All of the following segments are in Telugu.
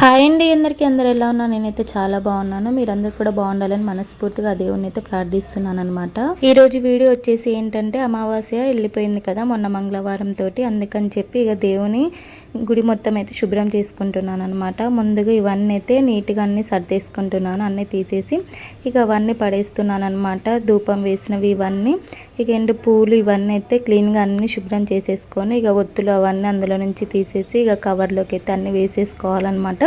హాయ్ అండి అందరికీ అందరు ఎలా ఉన్నా నేనైతే చాలా బాగున్నాను. మీరందరూ కూడా బాగుండాలని మనస్ఫూర్తిగా దేవుణ్ణి దేవుని అయితే ప్రార్థిస్తున్నాను అనమాట ఈ రోజు వీడియో వచ్చేసి ఏంటంటే అమావాస్య వెళ్ళిపోయింది కదా మొన్న మంగళవారం తోటి. అందుకని చెప్పి ఇక దేవుని గుడి మొత్తం అయితే శుభ్రం చేసుకుంటున్నాను అనమాట ముందుగా ఇవన్నీ అయితే నీట్గా అన్ని సర్దేసుకుంటున్నాను అన్నీ తీసేసి ఇక అవన్నీ పడేస్తున్నాను అనమాట ధూపం వేసినవి ఇవన్నీ ఇక ఎండు పూలు ఇవన్నీ అయితే క్లీన్గా అన్నీ శుభ్రం చేసేసుకొని ఇక ఒత్తులు అవన్నీ అందులో నుంచి తీసేసి ఇక కవర్లోకి అయితే అన్నీ వేసేసుకోవాలన్నమాట.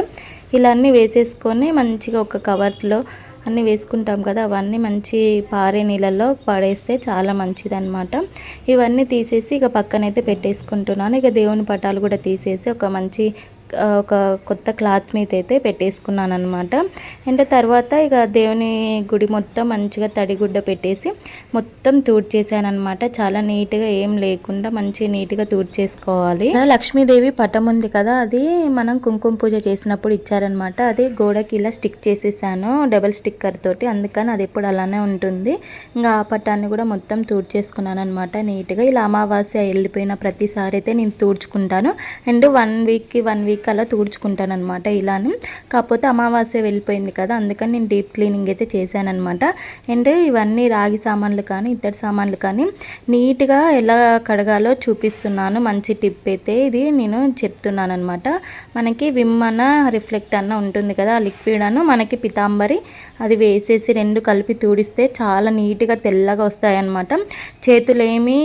ఇలా అన్నీ వేసేసుకొని మంచిగా ఒక కవర్లో అన్నీ వేసుకుంటాం కదా అవన్నీ మంచి పారే నీళ్ళల్లో పడేస్తే చాలా మంచిదన్నమాట. ఇవన్నీ తీసేసి ఇక పక్కనైతే పెట్టేసుకుంటున్నాను. ఇక దేవుని పటాలు కూడా తీసేసి ఒక మంచి ఒక కొత్త క్లాత్ మీద అయితే పెట్టేసుకున్నాను అనమాట అండ్ తర్వాత ఇక దేవుని గుడి మొత్తం మంచిగా తడిగుడ్డ పెట్టేసి మొత్తం తూడ్చేసాను అనమాట చాలా నీట్గా ఏం లేకుండా మంచి నీట్గా తూడ్చేసుకోవాలి. లక్ష్మీదేవి పటం ఉంది కదా అది మనం కుంకుమ పూజ చేసినప్పుడు ఇచ్చారనమాట అది గోడకి ఇలా స్టిక్ చేసేసాను డబల్ స్టిక్కర్ తోటి. అందుకని అది ఎప్పుడు అలానే ఉంటుంది. ఇంకా ఆ పటాన్ని కూడా మొత్తం తూడ్చేసుకున్నాను అనమాట నీట్గా. ఇలా అమావాస్య వెళ్ళిపోయిన ప్రతిసారి అయితే నేను తూడ్చుకుంటాను. అండ్ వన్ వీక్కి వన్ వీక్ వీక్ అలా తుడుచుకుంటాను అనమాట ఇలాను. కాకపోతే అమావాస్య వెళ్ళిపోయింది కదా అందుకని నేను డీప్ క్లీనింగ్ అయితే చేశానమాట అండ్ ఇవన్నీ రాగి సామాన్లు కానీ ఇతర సామాన్లు కానీ నీట్గా ఎలా కడగాలో చూపిస్తున్నాను. మంచి టిప్ అయితే ఇది నేను చెప్తున్నాను అనమాట మనకి విమ్ అన్న రిఫ్లెక్ట్ అన్న ఉంటుంది కదా ఆ లిక్విడ్ అన్న మనకి పితాంబరి అది వేసేసి రెండు కలిపి తూడిస్తే చాలా నీట్గా తెల్లగా వస్తాయన్నమాట. చేతులు ఏమీ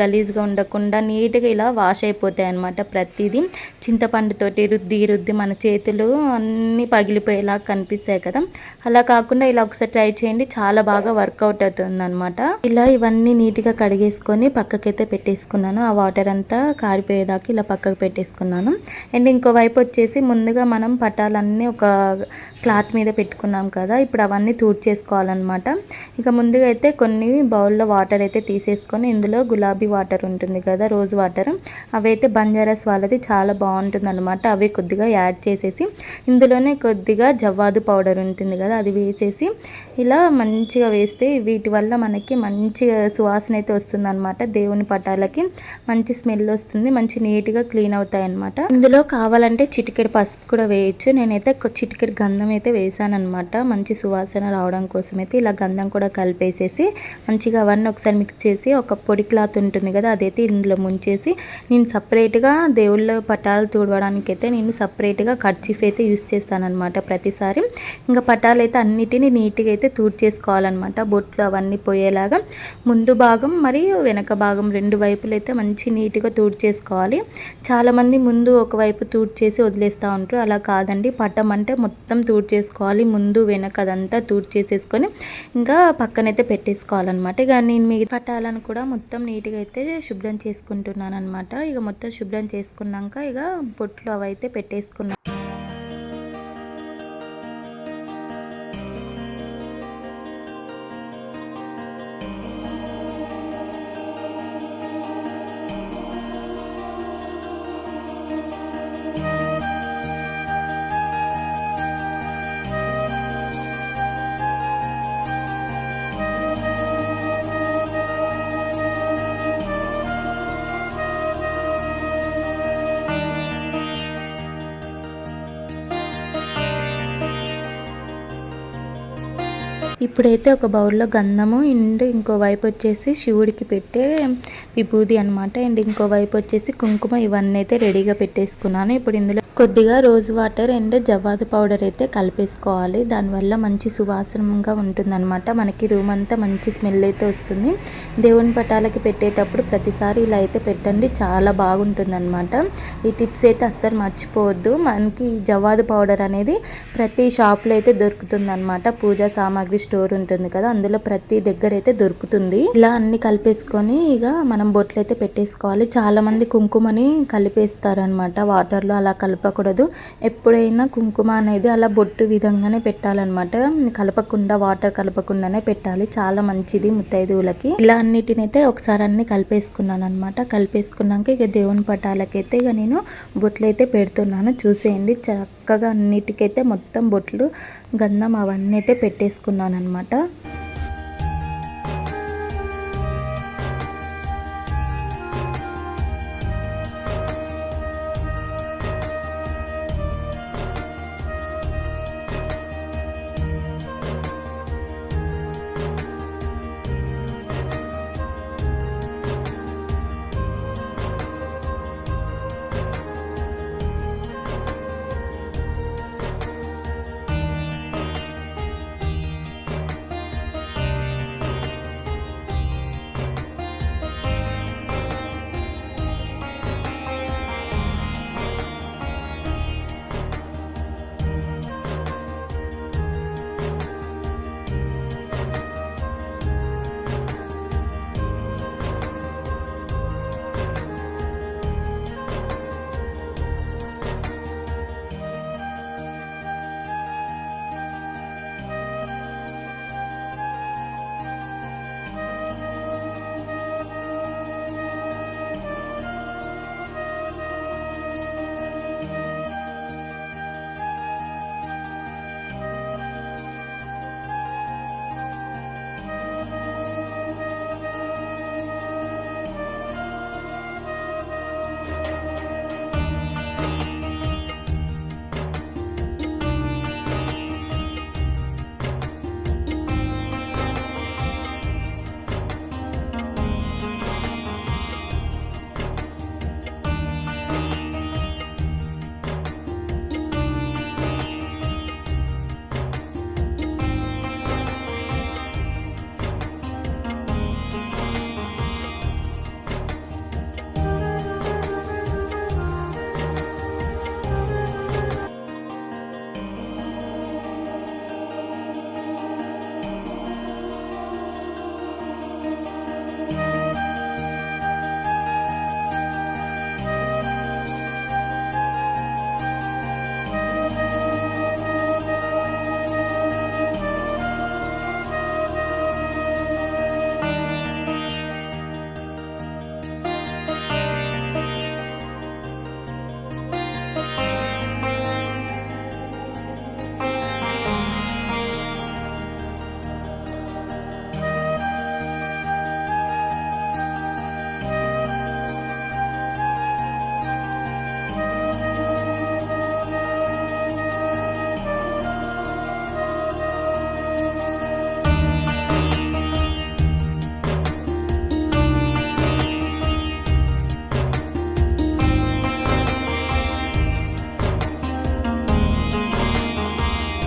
గలీజ్గా ఉండకుండా నీట్గా ఇలా వాష్ అయిపోతాయి అనమాట ప్రతిదీ చింతపండుతో తోటి రుద్ది రుద్ది మన చేతులు అన్నీ పగిలిపోయేలా కనిపిస్తాయి కదా. అలా కాకుండా ఇలా ఒకసారి ట్రై చేయండి. చాలా బాగా వర్కౌట్ అవుతుంది అనమాట ఇలా ఇవన్నీ నీట్గా కడిగేసుకొని పక్కకైతే పెట్టేసుకున్నాను. ఆ వాటర్ అంతా కారిపోయేదాకా ఇలా పక్కకు పెట్టేసుకున్నాను. అండ్ ఇంకో వైపు వచ్చేసి ముందుగా మనం పటాలన్నీ ఒక క్లాత్ మీద పెట్టుకున్నాం కదా. ఇప్పుడు అవన్నీ చేసుకోవాలన్నమాట ఇక ముందుగా అయితే కొన్ని బౌల్లో వాటర్ అయితే తీసేసుకొని ఇందులో గులాబీ వాటర్ ఉంటుంది కదా రోజ్ వాటర్. అవైతే బంజారాస్ వాళ్ళది చాలా బాగుంటుంది అనమాట అవి కొద్దిగా యాడ్ చేసేసి ఇందులోనే కొద్దిగా జవ్వాదు పౌడర్ ఉంటుంది కదా అది వేసేసి ఇలా మంచిగా వేస్తే వీటి వల్ల మనకి మంచిగా సువాసన అయితే వస్తుంది అనమాట దేవుని పటాలకి మంచి స్మెల్ వస్తుంది మంచి నీట్గా క్లీన్ అవుతాయి అనమాట ఇందులో కావాలంటే చిటికెడు పసుపు కూడా వేయచ్చు. నేనైతే చిటికెడు గంధం అయితే వేసాను అనమాట మంచి సువాసన రావడం కోసం అయితే ఇలా గంధం కూడా కలిపేసేసి మంచిగా అవన్నీ ఒకసారి మిక్స్ చేసి ఒక పొడి క్లాత్ ఉంటుంది కదా అదైతే ఇందులో ముంచేసి నేను సపరేట్గా దేవుళ్ళ పటాలు తుడవడానికి అయితే నేను సపరేట్గా కర్చీఫ్ అయితే యూస్ చేస్తానమాట ప్రతిసారి. ఇంకా పటాలు అయితే అన్నిటినీ నీట్గా అయితే చేసుకోవాలన్నమాట బొట్లు అవన్నీ పోయేలాగా ముందు భాగం మరియు వెనక భాగం రెండు వైపులు అయితే మంచి నీట్గా చేసుకోవాలి చాలామంది ముందు ఒకవైపు చేసి వదిలేస్తూ ఉంటారు. అలా కాదండి. పటం అంటే మొత్తం చేసుకోవాలి. ముందు వెనక అదంతా చేసేసుకొని ఇంకా పక్కనైతే పెట్టేసుకోవాలన్నమాట. ఇక నేను మీ పటాలను కూడా మొత్తం నీట్గా అయితే శుభ్రం చేసుకుంటున్నాను అనమాట ఇక మొత్తం శుభ్రం చేసుకున్నాక ఇక బొట్లు అవైతే పెట్టేసుకున్నాను. ఇప్పుడైతే ఒక బౌల్లో గంధము అండ్ ఇంకో వైపు వచ్చేసి శివుడికి పెట్టే విభూది అనమాట అండ్ ఇంకో వైపు వచ్చేసి కుంకుమ ఇవన్నీ అయితే రెడీగా పెట్టేసుకున్నాను. ఇప్పుడు ఇందులో కొద్దిగా రోజ్ వాటర్ అండ్ జవ్వాదు పౌడర్ అయితే కలిపేసుకోవాలి. దానివల్ల మంచి సువాసనంగా ఉంటుందన్నమాట. మనకి రూమ్ అంతా మంచి స్మెల్ అయితే వస్తుంది. దేవుని పటాలకి పెట్టేటప్పుడు ప్రతిసారి ఇలా అయితే పెట్టండి. చాలా బాగుంటుందన్నమాట. ఈ టిప్స్ అయితే అస్సలు మర్చిపోవద్దు. మనకి జవ్వాదు పౌడర్ అనేది ప్రతి షాప్లో అయితే దొరుకుతుంది అనమాట పూజా సామాగ్రి స్టోర్ ఉంటుంది కదా అందులో ప్రతి దగ్గర అయితే దొరుకుతుంది. ఇలా అన్ని కలిపేసుకొని ఇక మనం బొట్లు అయితే పెట్టేసుకోవాలి. చాలా మంది కుంకుమని కలిపేస్తారనమాట. వాటర్లో అలా కలపకూడదు. ఎప్పుడైనా కుంకుమ అనేది అలా బొట్టు విధంగానే పెట్టాలన్నమాట. కలపకుండా వాటర్ కలపకుండానే పెట్టాలి. చాలా మంచిది ముత్తైదువులకి. ఇలా అన్నిటినైతే ఒకసారి అన్ని కలిపేసుకున్నాను అనమాట కలిపేసుకున్నాక ఇక దేవుని పటాలకైతే ఇక నేను బొట్లు అయితే పెడుతున్నాను. చూసేయండి. చక్కగా అన్నిటికైతే మొత్తం బొట్లు గంధం అవన్నీ అయితే పెట్టేసుకున్నాను అనమాట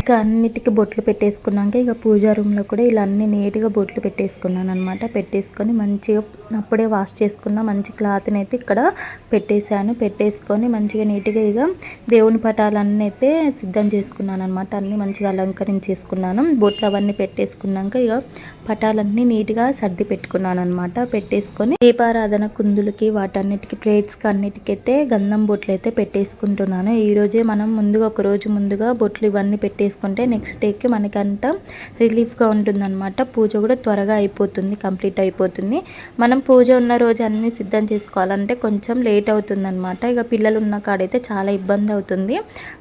ఇక అన్నిటికీ బొట్లు పెట్టేసుకున్నాక ఇక పూజా రూమ్లో కూడా ఇలా అన్ని నీట్గా బొట్లు పెట్టేసుకున్నాను అనమాట పెట్టేసుకొని మంచిగా అప్పుడే వాష్ చేసుకున్న మంచి క్లాత్ని అయితే ఇక్కడ పెట్టేశాను. పెట్టేసుకొని మంచిగా నీట్గా ఇక దేవుని పటాలన్నీ అయితే సిద్ధం చేసుకున్నాను అనమాట అన్నీ మంచిగా అలంకరించేసుకున్నాను. బొట్లు అవన్నీ పెట్టేసుకున్నాక ఇక పటాలన్నీ నీట్గా సర్ది పెట్టుకున్నాను అనమాట పెట్టేసుకొని దీపారాధన కుందులకి వాటన్నిటికి ప్లేట్స్కి అన్నిటికైతే గంధం బొట్లు అయితే పెట్టేసుకుంటున్నాను. ఈరోజే మనం ముందుగా ఒక రోజు ముందుగా బొట్లు ఇవన్నీ చేసుకుంటే నెక్స్ట్ డేకి మనకంతా రిలీఫ్గా ఉంటుందన్నమాట. పూజ కూడా త్వరగా అయిపోతుంది కంప్లీట్ అయిపోతుంది. మనం పూజ ఉన్న రోజు అన్నీ సిద్ధం చేసుకోవాలంటే కొంచెం లేట్ అవుతుందన్నమాట. ఇక పిల్లలు ఉన్న కాడైతే చాలా ఇబ్బంది అవుతుంది.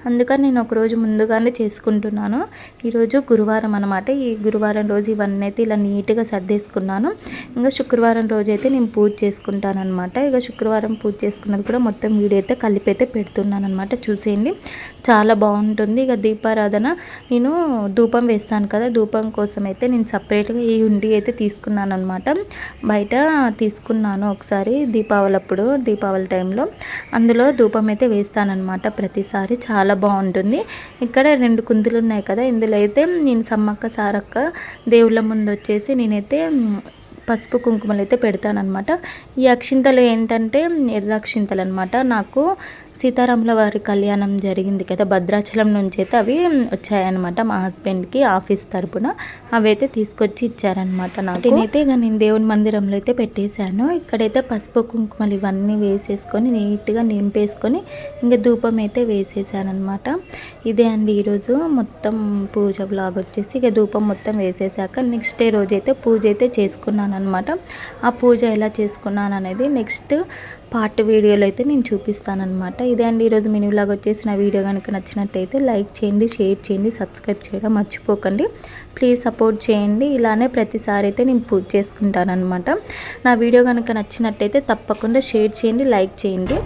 అందుకని నేను ఒక రోజు ముందుగానే చేసుకుంటున్నాను. ఈరోజు గురువారం అనమాట ఈ గురువారం రోజు ఇవన్నీ అయితే ఇలా నీట్గా సర్దేసుకున్నాను. ఇంకా శుక్రవారం రోజు అయితే నేను పూజ చేసుకుంటాను అనమాట ఇక శుక్రవారం పూజ చేసుకున్నది కూడా మొత్తం వీడియో అయితే కలిపి అయితే పెడుతున్నాను అనమాట చూసేయండి. చాలా బాగుంటుంది. ఇక దీపారాధన నేను ధూపం వేస్తాను కదా ధూపం కోసం అయితే నేను సపరేట్గా ఈ ఉండి అయితే తీసుకున్నాను అనమాట బయట తీసుకున్నాను ఒకసారి దీపావళి అప్పుడు దీపావళి టైంలో. అందులో ధూపం అయితే వేస్తానన్నమాట ప్రతిసారి చాలా బాగుంటుంది. ఇక్కడ రెండు కుందులు ఉన్నాయి కదా ఇందులో అయితే నేను సమ్మక్క సారక్క దేవుళ్ళ ముందు వచ్చేసి నేనైతే పసుపు కుంకుమలు అయితే పెడతానమాట ఈ అక్షింతలు ఏంటంటే ఎర్ర అక్షింతలు అనమాట నాకు సీతారాముల వారి కళ్యాణం జరిగింది కదా భద్రాచలం నుంచి అయితే అవి వచ్చాయన్నమాట. మా హస్బెండ్కి ఆఫీస్ తరపున అవి అయితే తీసుకొచ్చి ఇచ్చారనమాట నాకు. నేనైతే ఇక నేను దేవుని మందిరంలో అయితే పెట్టేశాను. ఇక్కడైతే పసుపు కుంకుమలు ఇవన్నీ వేసేసుకొని నీట్గా నింపేసుకొని ఇంకా ధూపం అయితే వేసేసాను అనమాట ఇదే అండి ఈరోజు మొత్తం పూజ బ్లాగ్ వచ్చేసి. ఇక ధూపం మొత్తం వేసేసాక నెక్స్ట్ డే రోజు అయితే పూజ అయితే చేసుకున్నాను అనమాట ఆ పూజ ఎలా చేసుకున్నాను అనేది నెక్స్ట్ పార్ట్ వీడియోలో అయితే నేను చూపిస్తానమాట ఇదే అండి ఈరోజు మినిలాగా వచ్చేసి నా వీడియో కనుక నచ్చినట్టయితే లైక్ చేయండి షేర్ చేయండి సబ్స్క్రైబ్ చేయడం మర్చిపోకండి. ప్లీజ్ సపోర్ట్ చేయండి. ఇలానే ప్రతిసారి అయితే నేను పూజ చేసుకుంటానమాట నా వీడియో కనుక నచ్చినట్టయితే తప్పకుండా షేర్ చేయండి లైక్ చేయండి.